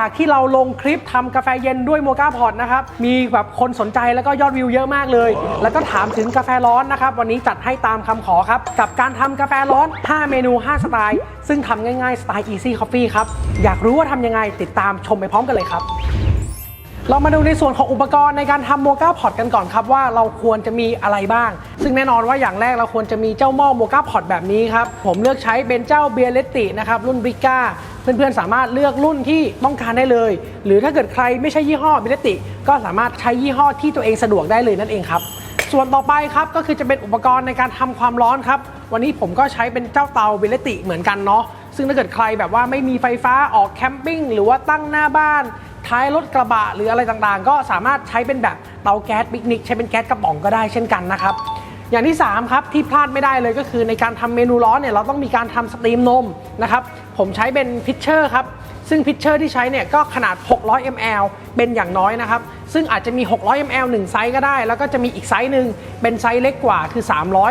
จากที่เราลงคลิปทำกาแฟเย็นด้วยโมกาพอตนะครับ มีแบบคนสนใจแล้วก็ยอดวิวเยอะมากเลย แล้วก็ถามถึงกาแฟร้อนนะครับ วันนี้จัดให้ตามคำขอครับ กับการทำกาแฟร้อน 5 เมนู 5 สไตล์ ซึ่งทำง่ายๆ สไตล์ Easy Coffee ครับ อยากรู้ว่าทำยังไงติดตามชมไปพร้อมกันเลยครับเรามาดูในส่วนของอุปกรณ์ในการทำโมกาพอตกันก่อนครับว่าเราควรจะมีอะไรบ้าง ซึ่งแน่นอนว่าอย่างแรกเราควรจะมีเจ้าหม้อโมกาพอตแบบนี้ครับ ผมเลือกใช้เป็นเจ้าเบียร์เลตตินะครับรุ่นบริก้า เพื่อนๆ สามารถเลือกรุ่นที่ต้องการได้เลย หรือถ้าเกิดใครไม่ใช่ยี่ห้อเบียร์เลตติ ก็สามารถใช้ยี่ห้อที่ตัวเองสะดวกได้เลยนั่นเองครับส่วนต่อไปครับก็คือจะเป็นอุปกรณ์ในการทำความร้อนครับ วันนี้ผมก็ใช้เป็นเจ้าเตาเบลติเหมือนกันเนาะซึ่งถ้าเกิดใครแบบว่าไม่มีไฟฟ้าออกแคมปิ้งหรือว่าตั้งหน้าบ้าน ท้ายรถกระบะหรืออะไรต่างๆ ก็สามารถใช้เป็นแบบเตาแก๊สปิกนิกใช้เป็นแก๊สกระป๋องก็ได้เช่นกันนะครับ อย่างที่ 3 ครับ ที่พลาดไม่ได้เลยก็คือในการทำเมนูร้อนเนี่ยเราต้องมีการทำสตรีมนมนะครับผมใช้เป็นพิชเชอร์ครับซึ่งพิชเชอร์ที่ใช้เนี่ยก็ขนาด 600 ml เป็นอย่างน้อยนะครับ ซึ่งอาจจะมี 600 ml 1 ไซส์ก็ได้ แล้วก็จะมีอีกไซส์หนึ่งเป็นไซส์เล็กกว่าคือ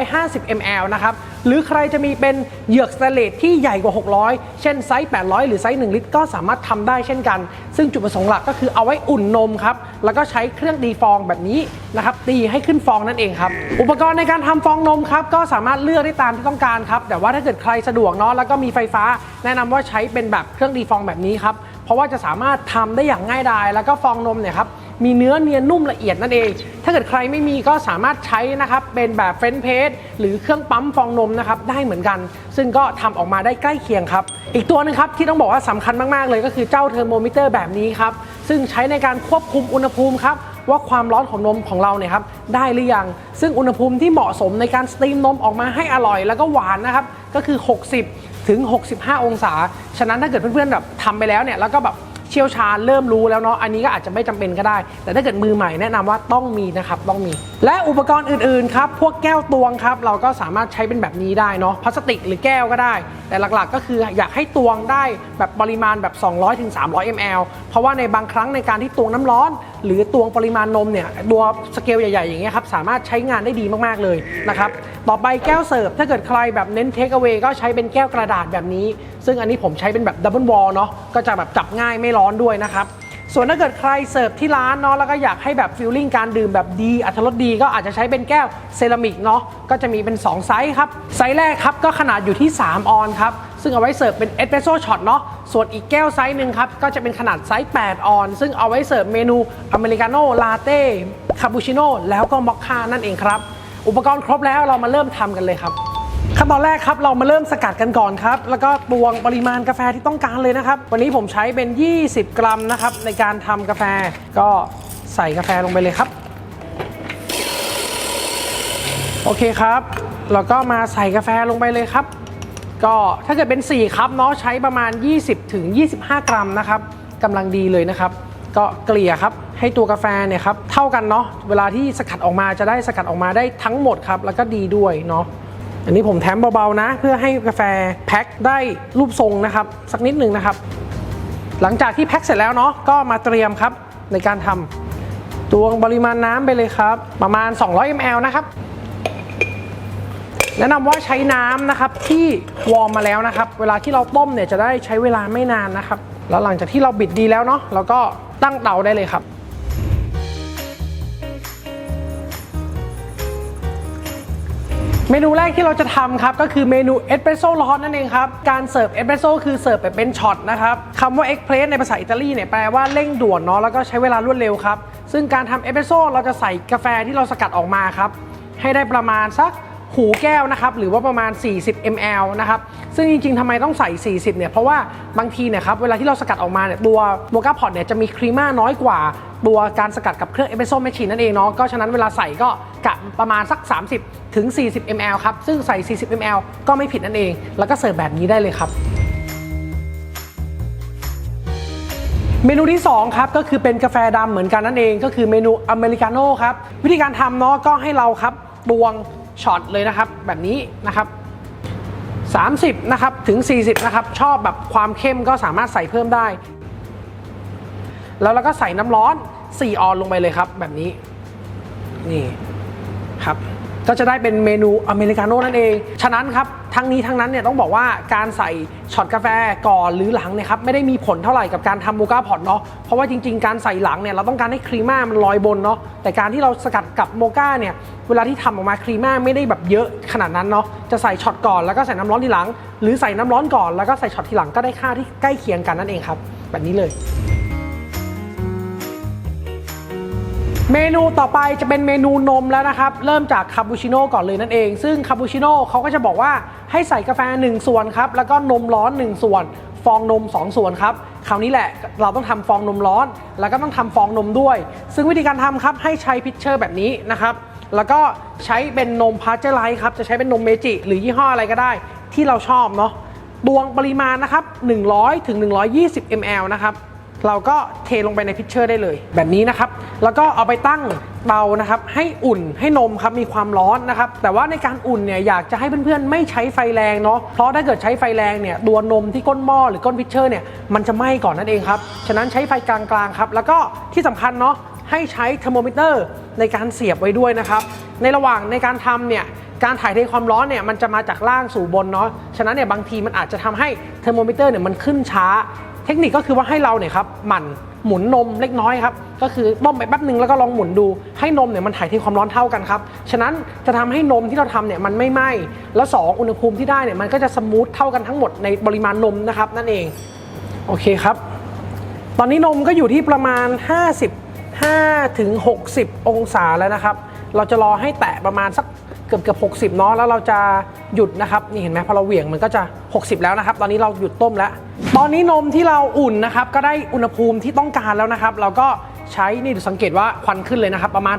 350 ml นะครับ หรือใครจะมีเป็นเหยือกสเตเลสที่ใหญ่กว่า 600 เช่นไซส์ 800 หรือไซส์ 1 ลิตร ก็สามารถทำได้เช่นกัน ซึ่งจุดประสงค์หลักก็คือเอาไว้อุ่นนมครับ แล้วก็ใช้เครื่องตีฟองแบบนี้นะครับ ตีให้ขึ้นฟองนั่นเองครับ อุปกรณ์ในการทำฟองนมครับ ก็สามารถเลือกได้ตามที่ต้องการครับ แต่ว่าถ้าเกิดใครสะดวกเนาะ แล้วก็มีไฟฟ้า แนะนำว่าใช้เป็นแบบเครื่องตีฟองแบบนี้ครับ เพราะว่าจะสามารถทำได้อย่างง่ายดาย แล้วก็ฟองนมเนี่ยครับ มีเนื้อเนียนนุ่มละเอียดนั่นเอง ถ้าเกิดใครไม่มีก็สามารถใช้นะครับเป็นแบบเฟรนช์เพสหรือเครื่องปั๊มฟองนมนะครับได้เหมือนกัน ซึ่งก็ทำออกมาได้ใกล้เคียงครับ อีกตัวหนึงครับที่ต้องบอกว่าสำคัญมากๆเลยก็คือเจ้าเทอร์โมมิเตอร์แบบนี้ครับซึ่งใช้ในการควบคุมอุณหภูมิครับว่าความร้อนของนมของเราเนี่ยครับได้หรือยัง ซึ่งอุณหภูมิที่เหมาะสมในการสตรีมนมออกมาให้อร่อย แล้วก็หวานนะครับก็คือ 60 ถึง 65 องศา ฉะนั้นถ้าเกิดเพื่อนๆแบบทำไปแล้วเนี่ยแล้วก็แบบ เชี่ยวชาญเริ่มรู้แล้วเนาะอันนี้ก็อาจจะไม่จำเป็นก็ได้ แต่ถ้าเกิดมือใหม่แนะนำว่าต้องมีนะครับต้องมี และอุปกรณ์อื่นๆครับพวกแก้วตวงครับเราก็สามารถใช้เป็นแบบนี้ได้เนาะพลาสติกหรือแก้วก็ได้ แต่หลักๆ ก็คืออยากให้ตวงได้แบบปริมาณแบบ 200ถึง300 ml เพราะว่าในบางครั้งในการที่ตวงน้ำร้อน หรือตวงปริมาณนมเนี่ยตัวสเกลใหญ่ๆ อย่างเงี้ยครับสามารถใช้งานได้ดีมากๆเลยนะครับต่อไปแก้วเสิร์ฟถ้าเกิดใครแบบเน้นเทคเอา a y ก็ใช้เป็นแก้วกระดาษแบบนี้ ซึ่งอันนี้ผมใช้เป็นแบบดับเบิลวอลเนาะก็จะแบบจับง่ายไม่ร้อนด้วยนะครับส่วนถ้าเกิดใครเสิร์ฟที่ร้านเนาะแล้วก็อยากให้แบบฟิลลิ่งการดื่มแบบดีอัตรสดีก็อาจจะใช้เป็นแก้วเซรามิกเนาะก็จะมีเป็น 2 ไซส์ครับ ไซส์แรกครับก็ขนาดอยู่ที่ 3 ออนครับ ซึ่งเอาไว้เสิร์ฟเป็นเอสเปรสโซ่ช็อตเนาะส่วนอีกแก้วไซส์หนึ่งครับก็จะเป็นขนาดไซส์8ออน ซึ่งเอาไว้เสิร์ฟเมนูอเมริกาโน่ลาเต้คาปูชิโน่แล้วก็มอคค่านั่นเองครับ อุปกรณ์ครบแล้วเรามาเริ่มทำกันเลยครับขั้นตอนแรกครับเรามาเริ่มสกัดกันก่อนครับ แล้วก็ตวงปริมาณกาแฟที่ต้องการเลยนะครับ วันนี้ผมใช้เป็น 20 กรัมนะครับ ในการทำกาแฟก็ใส่กาแฟลงไปเลยครับ โอเคครับ แล้วก็มาใส่กาแฟลงไปเลยครับ ก็ถ้าเกิดเป็น 4 ครับเนาะใช้ประมาณ 20ถึง25 กรัมนะครับกำลังดีเลยนะครับ ก็เกลี่ยครับให้ตัวกาแฟเนี่ยครับเท่ากันเนาะเวลาที่สกัดออกมาจะได้สกัดออกมาได้ทั้งหมดครับแล้วก็ดีด้วยเนาะอันนี้ผมแถมเบาๆนะ เพื่อให้กาแฟแพ็คได้รูปทรงนะครับ สักนิดหนึ่งนะครับ หลังจากที่แพ็คเสร็จแล้วเนาะก็มาเตรียมครับในการทำตวงปริมาณน้ำไปเลยครับ ประมาณ 200 ml นะครับ แนะนำว่าใช้น้ำนะครับที่วอร์มมาแล้วนะครับ เวลาที่เราต้มเนี่ยจะได้ใช้เวลาไม่นานนะครับ แล้วหลังจากที่เราบิดดีแล้วเนาะเราก็ตั้งเตาได้เลยครับเมนูแรกที่เราจะทำครับก็คือเมนูเอสเปรสโซ่ร้อนนั่นเองครับ การเสิร์ฟเอสเปรสโซ่คือเสิร์ฟแบบเป็นช็อตนะครับคำว่าเอ็กเพรสในภาษาอิตาลีเนี่ยแปลว่าเร่งด่วนเนาะแล้วก็ใช้เวลารวดเร็วครับ ซึ่งการทำเอสเปรสโซ่เราจะใส่กาแฟที่เราสกัดออกมาครับ ให้ได้ประมาณสัก หูแก้วนะครับหรือว่าประมาณ 40 ml นะครับซึ่งจริงๆทำไมต้องใส่ 40 เนี่ยเพราะว่าบางทีเนี่ยครับเวลาที่เราสกัดออกมาเนี่ยตัวโมกาพอตเนี่ยจะมีครีม่าน้อยกว่าตัวการสกัดกับเครื่องเอสเปรสโซ่แมชชีนนั่นเองเนาะก็ฉะนั้นเวลาใส่ก็กะประมาณสัก 30 ถึง 40 ml ครับซึ่งใส่ 40 ml ก็ไม่ผิดนั่นเอง แล้วก็เสิร์ฟแบบนี้ได้เลยครับเมนูที่ 2 ครับ ก็คือเป็นกาแฟดำเหมือนกันนั่นเอง ก็คือเมนูอเมริกาโน่ครับ วิธีการทำเนาะก็ให้เราครับตวง ช็อตเลยนะครับ แบบนี้นะครับ 30 นะครับ ถึง 40 นะครับ ชอบแบบความเข้มก็สามารถใส่เพิ่มได้ แล้วเราก็ใส่น้ำร้อน 4 ออนลงไปเลยครับ แบบนี้ นี่ครับ ก็จะได้เป็นเมนูอเมริกาโน่นั่นเอง ฉะนั้นครับทั้งนี้ทั้งนั้นเนี่ยต้องบอกว่าการใส่ช็อตกาแฟก่อนหรือหลังเนี่ยครับไม่ได้มีผลเท่าไหร่กับการทำโมกาพอตเนาะเพราะว่าจริงๆ การใส่หลังเนี่ยเราต้องการให้ครีม่ามันลอยบนเนาะแต่การที่เราสกัดกับโมกาเนี่ยเวลาที่ทำออกมาครีม่าไม่ได้แบบเยอะขนาดนั้นเนาะจะใส่ช็อตก่อนแล้วก็ใส่น้ำร้อนทีหลัง หรือใส่น้ำร้อนก่อนแล้วก็ใส่ช็อตทีหลังก็ได้ค่าที่ใกล้เคียงกันนั่นเองครับแบบนี้เลย เมนูต่อไปจะเป็นเมนูนมแล้วนะครับ เริ่มจากคาปูชิโน่ก่อนเลยนั่นเอง ซึ่งคาปูชิโน่เขาก็จะบอกว่าให้ใส่กาแฟ 1 ส่วนครับ แล้วก็นมร้อน 1 ส่วน ฟองนม 2 ส่วนครับ คราวนี้แหละเราต้องทำฟองนมร้อน แล้วก็ต้องทำฟองนมด้วย ซึ่งวิธีการทำครับให้ใช้พิชเชอร์แบบนี้นะครับ แล้วก็ใช้เป็นนมพาสเจอร์ไลท์ครับ จะใช้เป็นนมเมจิหรือยี่ห้ออะไรก็ได้ ที่เราชอบเนาะตวงปริมาณนะครับ100ถึง120 ml นะครับ เราก็เทลงไปในพิชเชอร์ได้เลย แบบนี้นะครับ แล้วก็เอาไปตั้งเตานะครับให้อุ่นให้นมครับมีความร้อนนะครับ แต่ว่าในการอุ่นเนี่ยอยากจะให้เพื่อนๆ ไม่ใช้ไฟแรงเนาะเพราะถ้าเกิดใช้ไฟแรงเนี่ยตัวนมที่ก้นหม้อหรือก้นพิชเชอร์เนี่ยมันจะไหม้ก่อนนั่นเองครับฉะนั้นใช้ไฟกลางๆครับแล้วก็ที่สำคัญเนาะให้ใช้เทอร์โมมิเตอร์ในการเสียบไว้ด้วยนะครับ ในระหว่างในการทำเนี่ยการถ่ายเทความร้อนเนี่ยมันจะมาจากล่างสู่บนเนาะ ฉะนั้นเนี่ยบางทีมันอาจจะทำให้เทอร์โมมิเตอร์เนี่ยมันขึ้นช้า ทคนิคก็คือว่าให้เราเนี่ยครับหมั่นหมุนนมเล็กน้อยครับก็คือต้มไปแป๊บนึงแล้วก็ลองหมุนดูให้นมเนี่ยมันถ่ายเทความร้อนเท่ากันครับฉะนั้นจะทำให้นมที่เราทำเนี่ยมันไม่ไหม้แล้วสองอุณหภูมิที่ได้เนี่ยมันก็จะสมูทเท่ากันทั้งหมดในปริมาณนมนะครับนั่นเองโอเคครับ ตอนนี้นมก็อยู่ที่ประมาณ 55ถึง60 องศาแล้วนะครับ เราจะรอให้แตะประมาณสัก เกือบเกือบ60เนาะแล้วเราจะหยุดนะครับนี่เห็นไหมพอเราเหวี่ยงมันก็จะ 60 แล้วนะครับ ตอนนี้เราหยุดต้มแล้ว ตอนนี้นมที่เราอุ่นนะครับก็ได้อุณหภูมิที่ต้องการแล้วนะครับ เราก็ใช้นี่สังเกตว่าควันขึ้นเลยนะครับ ประมาณ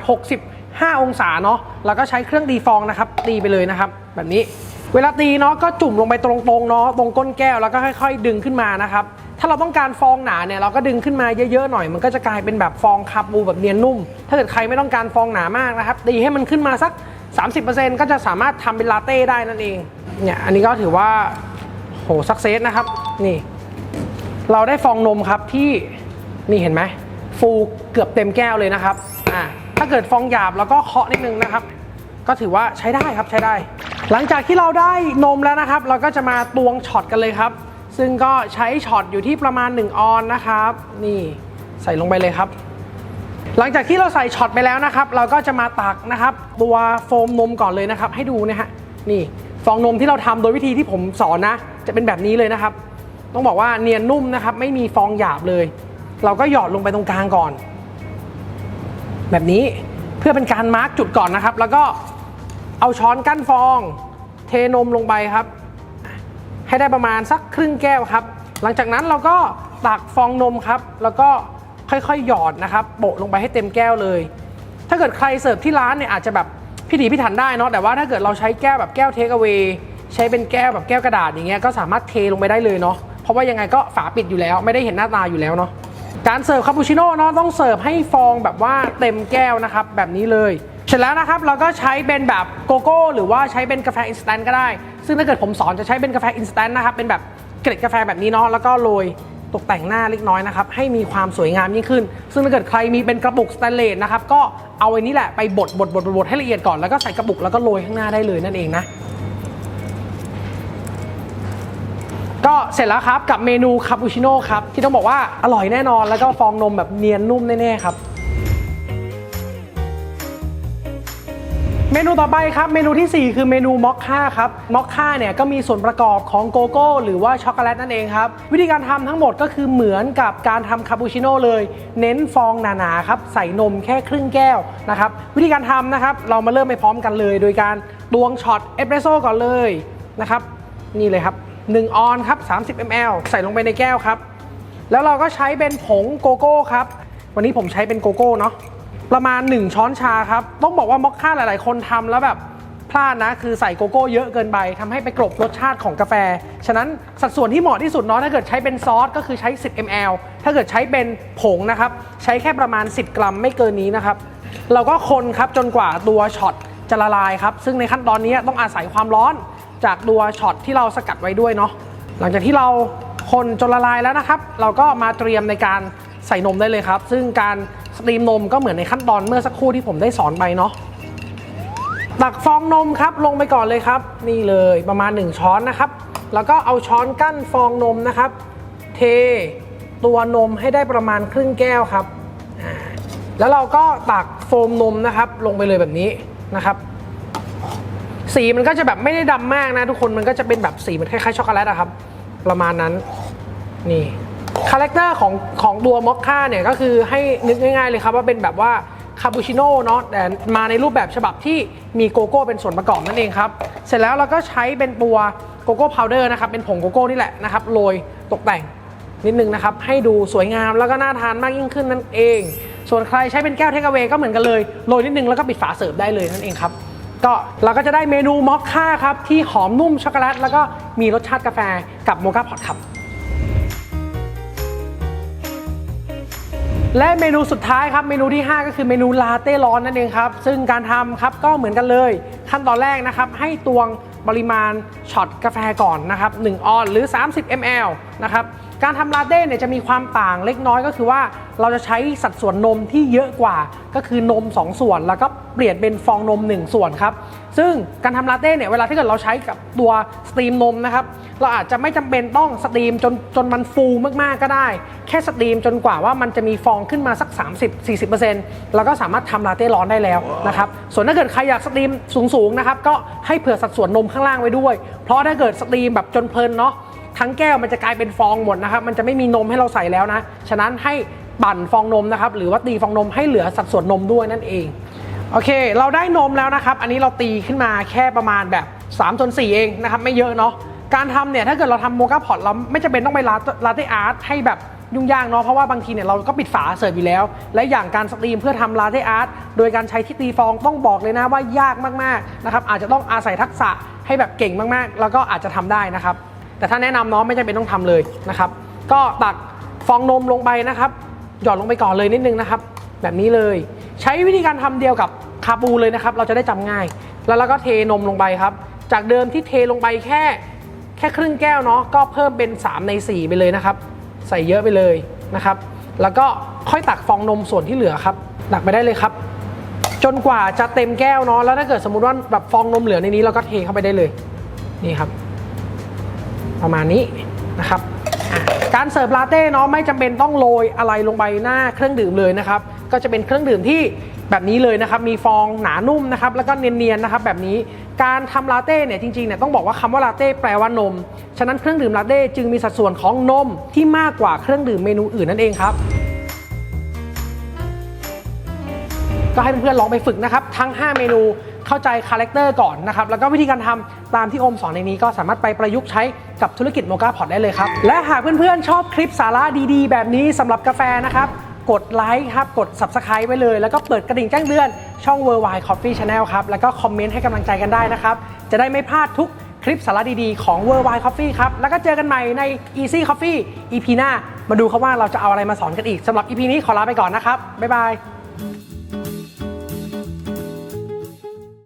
65 องศาเนาะแล้วก็ใช้เครื่องตีฟองนะครับ ตีไปเลยนะครับ แบบนี้เวลาตีเนาะก็จุ่มลงไปตรงๆเนาะตรงก้นแก้วแล้วก็ค่อย ๆ ดึงขึ้นมานะครับถ้าเราต้องการฟองหนาเนี่ยเราก็ดึงขึ้นมาเยอะๆหน่อย มันก็จะกลายเป็นแบบฟองคาปูแบบเนียนนุ่ม ถ้าเกิดใครไม่ต้องการฟองหนามากนะครับตีให้มันขึ้นมาสัก 30%ก็จะสามารถทำเป็นลาเต้ได้นั่นเอง เนี่ย อันนี้ก็ถือว่า โหสักเซสนะครับ นี่ เราได้ฟองนมครับที่นี่เห็นไหม ฟูเกือบเต็มแก้วเลยนะครับ อ่าถ้าเกิดฟองหยาบเราก็เคาะนิดนึงนะครับ ก็ถือว่าใช้ได้ครับใช้ได้ หลังจากที่เราได้นมแล้วนะครับ เราก็จะมาตวงช็อตกันเลยครับ ซึ่งก็ใช้ช็อตอยู่ที่ประมาณ 1 ออนนะครับ นี่ใส่ลงไปเลยครับ หลังจากที่เราใส่ช็อตไปแล้วนะครับ เราก็จะมาตักนะครับ ตัวโฟมนมก่อนเลยนะครับ ให้ดูนะฮะนี่ฟองนมที่เราทำโดยวิธีที่ผมสอนนะ จะเป็นแบบนี้เลยนะครับ ต้องบอกว่าเนียนนุ่มนะครับ ไม่มีฟองหยาบเลย เราก็หยอดลงไปตรงกลางก่อน แบบนี้เพื่อเป็นการมาร์กจุดก่อนนะครับ แล้วก็เอาช้อนกั้นฟอง เทนมลงไปครับ ให้ได้ประมาณสักครึ่งแก้วครับ หลังจากนั้นเราก็ตักฟองนมครับ แล้วก็ ค่อยๆหยอดนะครับโปะลงไปให้เต็มแก้วเลย ถ้าเกิดใครเสิร์ฟที่ร้านเนี่ยอาจจะแบบพิถีพิถันได้เนาะแต่ว่าถ้าเกิดเราใช้แก้วแบบแก้วเทคเอา a y ใช้เป็นแก้วแบบแก้วกระดาษอย่างเงี้ยก็สามารถเทลงไปได้เลยเนาะเพราะว่ายังไงก็ฝาปิดอยู่แล้ว ไม่ได้เห็นหน้าตาอยู่แล้วเนาะการเสิร์ฟคาปูชิโน่เนาะต้องเสิร์ฟให้ฟองแบบว่าเต็มแก้วนะครับแบบนี้เลยเสร็จแล้วนะครับเราก็ใช้เป็นแบบโกโก้ หรือว่าใช้เป็นกาแฟอินสแตนต์ก็ได้ ซึ่งถ้าเกิดผมสอนจะใช้เป็นกาแฟอินสแตนต์นะครับเป็นแบบเกล็ดกาแฟแบบนี้เนาะแล้วก็โรย ตกแต่งหน้าเล็กน้อยนะครับให้มีความสวยงามยิ่งขึ้น ซึ่งถ้าเกิดใครมีเป็นกระปุกสแตนเลสนะครับก็เอาไอ้นี้แหละไปบดบดบดบดให้ละเอียดก่อนแล้วก็ใส่กระปุกแล้วก็โรยข้างหน้าได้เลยนั่นเองนะก็เสร็จแล้วครับกับเมนูคาปูชิโน่ครับที่ต้องบอกว่าอร่อยแน่นอนแล้วก็ฟองนมแบบเนียนนุ่มแน่ๆครับ เมนูต่อไปครับ เมนูทีสี่4 คือเมนูม็อคค่าครับม็อคค่าเนี่ยก็มีส่วนประกอบของโกโก้ หรือว่าช็อกโกแลตนั่นเองครับ วิธีการทำทั้งหมดก็คือเหมือนกับการทำคาปูชิโน่เลย เน้นฟองหนาๆครับใส่นมแค่ครึ่งแก้วนะครับวิธีการทำนะครับเรามาเริ่มไปพร้อมกันเลย โดยการตวงช็อตเอสเปรสโซ่ก่อนเลยนะครับนี่เลยครับ1ออนครับ30 ml ใส่ลงไปในแก้วครับ แล้วเราก็ใช้เป็นผงโกโก้ครับวันนี้ผมใช้เป็นโกโก้เนาะ ประมาณ 1 ช้อนชาครับ ต้องบอกว่ามอคค่าหลาย ๆ คนทำแล้วแบบพลาดนะ คือใส่โกโก้เยอะเกินไปทำให้ไปกลบรสชาติของกาแฟ ฉะนั้นสัดส่วนที่เหมาะที่สุดเนาะถ้าเกิดใช้เป็นซอสก็คือใช้ 10 ml ถ้าเกิดใช้เป็นผงนะครับ ใช้แค่ประมาณ 10 กรัมไม่เกินนี้นะครับ เราก็คนครับจนกว่าตัวช็อตจะละลายครับ ซึ่งในขั้นตอนนี้ต้องอาศัยความร้อนจากตัวช็อตที่เราสกัดไว้ด้วยเนาะหลังจากที่เราคนจนละลายแล้วนะครับ เราก็มาเตรียมในการใส่นมได้เลยครับ ซึ่งการ รีมนมก็เหมือนในขั้นตอนเมื่อสักครู่ที่ผมได้สอนไปเนาะตักฟองนมครับลงไปก่อนเลยครับ นี่เลยประมาณ 1 ช้อนนะครับ แล้วก็เอาช้อนกั้นฟองนมนะครับ เทตัวนมให้ได้ประมาณครึ่งแก้วครับ แล้วเราก็ตักโฟมนมนะครับ ลงไปเลยแบบนี้นะครับ สีมันก็จะแบบไม่ได้ดำมากนะทุกคนมันก็จะเป็นแบบสีเหมือนคล้ายๆช็อกโกแลตอะครับ ประมาณนั้นนี่ คาแรคเตอร์ของของตัวมอคค่าเนี่ยก็คือให้นึกง่ายๆเลยครับว่าเป็นแบบว่าคาปูชิโน่เนาะแต่มาในรูปแบบฉบับที่มีโกโก้เป็นส่วนประกอบนั่นเองครับ เสร็จแล้วเราก็ใช้เป็นตัวโกโก้พาวเดอร์นะครับ เป็นผงโกโก้นี่แหละนะครับโรยตกแต่งนิดนึงนะครับ ให้ดูสวยงามแล้วก็น่าทานมากยิ่งขึ้นนั่นเอง ส่วนใครใช้เป็นแก้วเทคเวก็เหมือนกันเลยโรยนิดนึงแล้วก็ปิดฝาเสิร์ฟได้เลยนั่นเองครับก็เราก็จะได้เมนูมอคค่าครับที่หอมนุ่มช็อกโกแลตแล้วก็มีรสชาติกาแฟกับโมคาพอตครับ และเมนูสุดท้ายครับเมนูที่ 5 ก็คือเมนูลาเต้ร้อนนั่นเองครับซึ่งการทำครับก็เหมือนกันเลย ขั้นตอนแรกนะครับให้ตวงปริมาณช็อตกาแฟก่อนนะครับ1ออนหรือ 30 ml นะครับ การทำลาเต้เนี่ยจะมีความต่างเล็กน้อยก็คือว่าเราจะใช้สัดส่วนนมที่เยอะกว่า ก็คือนม 2 ส่วน แล้วก็เปลี่ยนเป็นฟองนม 1 ส่วนครับ ซึ่งการทำลาเต้เนี่ยเวลาที่เกิดเราใช้กับตัวสตรีมนมนะครับเราอาจจะไม่จำเป็นต้องสตรีมจนจนมันฟูมากๆก็ได้ แค่สตรีมจนกว่าว่ามันจะมีฟองขึ้นมาสัก 30-40%แล้วก็สามารถทำลาเต้ร้อนได้แล้วนะครับส่วนถ้าเกิดใครอยากสตรีมสูงๆนะครับก็ให้เผื่อสัดส่วนนมข้างล่างไว้ด้วย เพราะถ้าเกิดสตรีมแบบจนเพลินเนาะ ทั้งแก้วมันจะกลายเป็นฟองหมดนะครับ มันจะไม่มีนมให้เราใส่แล้วนะ ฉะนั้นให้ปั่นฟองนมนะครับ หรือว่าตีฟองนมให้เหลือสัดส่วนนมด้วยนั่นเอง โอเค เราได้นมแล้วนะครับ อันนี้เราตีขึ้นมาแค่ประมาณแบบ3จน4เองนะครับ ไม่เยอะเนาะ การทำเนี่ยถ้าเกิดเราทำโมกาพอตเราไม่จำเป็นต้องไปลาลาเต้อาร์ตให้แบบยุ่งยากเนาะเพราะว่าบางทีเนี่ยเราก็ปิดฝาเสิร์ฟอยู่แล้ว และอย่างการสตรีมเพื่อทำลาเต้อาร์ตโดยการใช้ที่ตีฟองต้องบอกเลยนะว่ายากมากๆนะครับอาจจะต้องอาศัยทักษะให้แบบเก่งมากๆ แล้วก็อาจจะทำได้นะครับ แต่ถ้าแนะนำเนาะไม่จำเป็นต้องทำเลยนะครับ ก็ตักฟองนมลงไปนะครับ หยอนลงไปก่อนเลยนิดนึงนะครับ แบบนี้เลย ใช้วิธีการทำเดียวกับคาปูเลยนะครับ เราจะได้จำง่าย แล้วเราก็เทนมลงไปครับ จากเดิมที่เทลงไปแค่แค่ครึ่งแก้วเนาะก็เพิ่มเป็น 3 ใน 4 ไปเลยนะครับ ใส่เยอะไปเลยนะครับ แล้วก็ค่อยตักฟองนมส่วนที่เหลือครับตักไปได้เลยครับ จนกว่าจะเต็มแก้วเนาะแล้วถ้าเกิดสมมติว่าแบบฟองนมเหลือในนี้เราก็เทเข้าไปได้เลยนี่ครับ ประมาณนี้นะครับการเสิร์ฟลาเต้เนาะไม่จำเป็นต้องโรยอะไรลงไปหน้าเครื่องดื่มเลยนะครับ ก็จะเป็นเครื่องดื่มที่แบบนี้เลยนะครับ มีฟองหนานุ่มนะครับ แล้วก็เนียนๆนะครับแบบนี้ การทำลาเต้เนี่ยจริงๆเนี่ยต้องบอกว่าคำว่าลาเต้แปลว่านม ฉะนั้นเครื่องดื่มลาเต้จึงมีสัดส่วนของนมที่มากกว่าเครื่องดื่มเมนูอื่นนั่นเองครับ ก็ให้เพื่อนๆลองไปฝึกนะครับ ทั้ง 5 เมนู เข้าใจคาแรคเตอร์ก่อนนะครับแล้วก็วิธีการทำตามที่อมสอนในนี้ก็สามารถไปประยุกต์ใช้กับธุรกิจโมกาพอร์ตได้เลยครับ และหากเพื่อนๆ ชอบคลิปสาระดีๆ แบบนี้สำหรับกาแฟนะครับกดไลค์ครับ กด Subscribe ไว้เลย แล้วก็เปิดกระดิ่งแจ้งเตือน ช่อง w o r l d w i d e Coffee Channel ครับ แล้วก็คอมเมนต์ให้กำลังใจกันได้นะครับ จะได้ไม่พลาดทุกคลิปสาระดีๆ ของ w o r l d w i d e Coffee ครับ แล้วก็เจอกันใหม่ใน Easy Coffee EP หน้า มาดูครับว่าเราจะเอาอะไรมาสอนกันอีกสำหรับ EP นี้ขอลาไปก่อนนะครับ บ๊ายบาย